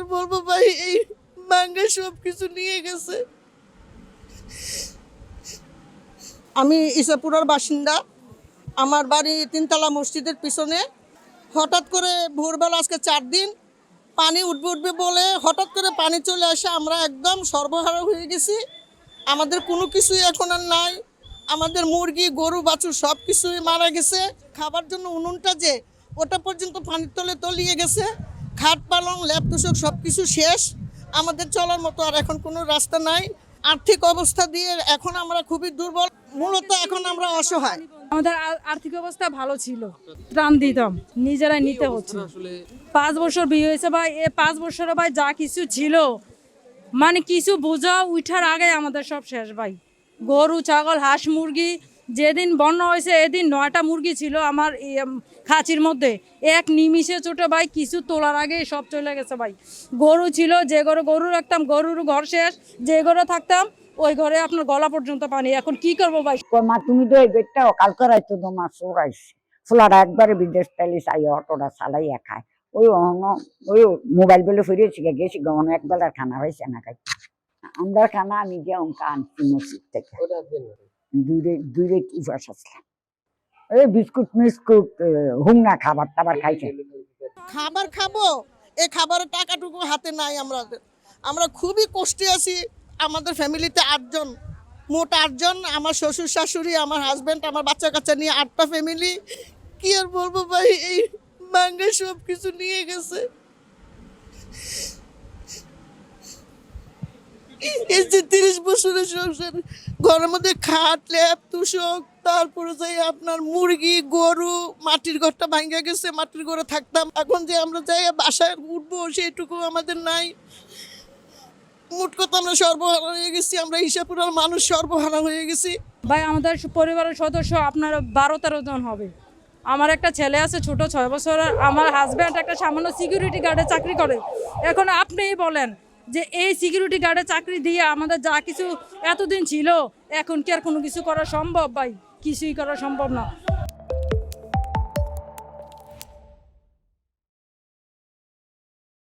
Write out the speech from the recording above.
আর বলব ভাই, এই বাঙ্গা সব কিছু নিয়ে গেছে। আমি ইসাপুরার বাসিন্দা। আমার বাড়ি তিনতলা মসজিদের পিছনে। হঠাৎ করে ভোরবেলা আজকে চার দিন, পানি উঠবে উঠবে বলে হঠাৎ করে পানি চলে আসে আমরা একদম সর্বহারা হয়ে গেছি। আমাদের কোনো কিছুই এখন আর নাই। আমাদের মুরগি, গরু, বাছুর সব কিছুই মারা গেছে। খাবার জন্য উনুনটা যে ওটা পর্যন্ত পানির তলে তলিয়ে গেছে। খাট পালং তুষক সব কিছু শেষ। আমাদের চলার মতো আর এখন কোনো রাস্তা নাই। আর্থিক অবস্থা দিয়ে এখন আমরা খুবই দুর্বল। মূলত এখন আমরা অসহায়। আমাদের আর্থিক অবস্থা ভালো ছিল। ত্রাণ দিতাম। নিজেরাই নিতে হচ্ছে। পাঁচ বছর বিয়ে হয়েছে ভাই। এ পাঁচ বছরে ভাই যা কিছু ছিল। মানে কিছু বোঝা উঠার আগে আমাদের সব শেষ ভাই। গরু, ছাগল, হাঁস, মুরগি যেদিন বন্যা হয়েছে এদিন নয়টা মুরগি ছিল আমার খাঁচির মধ্যে। এক নিমিষে ছোটো ভাই কিছু তোলার আগে সব চলে গেছে ভাই। গরু ছিল যে ঘরে গরু রাখতাম গরুর ঘর শেষ যে ঘরে থাকতাম ওই ঘরে আপনার গলা পর্যন্ত পানি। এখন কি করব ভাই? মা তুমি তো এই বেডটা কালকে রাইতো তোমার চোর আইসে ফুলারা একবারে বিদেশ টাইলিস আই অটোটা চালাইয়া খায় ওই অহন ওই মোবাইল বেলে ফিরেছি গেছি গহন একবেলার খানা হয়েছে না খাই আমরা খানা আমি যে অঙ্কা আনছি মসজিদ থেকে। দুই রে- দুই রেট উপাস আসলাম এই বিস্কুট, মিস্কুট হুংনা খাবার টাবার খাইছে। খাবার খাব? এই খাবারের টাকাটুকু হাতে নাই আমরা আমরা খুবই কষ্টে আছি। আমাদের ফ্যামিলিতে আটজন, মোট আটজন, আমার শ্বশুর শাশুড়ি, আমার হাজব্যান্ড আমার বাচ্চা কাচ্চা নিয়ে আটটা ফ্যামিলি। কি আর বলব ভাই, এই বাঙ্গা সব কিছু নিয়ে গেছে। এই যে তিরিশ বছরের সংসার, ঘরের মধ্যে খাট, ল্যাপ, তুষক, তারপরে যাই আপনার মুরগি, গরু, মাটির ঘরটা ভাঙ্গা গেছে, মাটির ঘরে থাকতাম। এখন যে আমরা যাই বাসায় উঠবো, সেইটুকু আমাদের নাই। মোট কথা আমরা সর্বহারা হয়ে গেছি, আমরা হিসাবপুরার মানুষ সর্বহারা হয়ে গেছি। ভাই, আমাদের পরিবারের সদস্য আপনার বারো তেরো জন হবে। আমার একটা ছেলে আছে, ছোট, ছয় বছরের। আমার হাজব্যান্ড একটা সামান্য সিকিউরিটি গার্ডে চাকরি করে। এখন আপনিই বলেন যে এই সিকিউরিটি গার্ডে চাকরি দিয়ে আমাদের যা কিছু এতদিন ছিল, এখন কি আর কোনো কিছু করা সম্ভব ভাই? কিছুই করা সম্ভব না।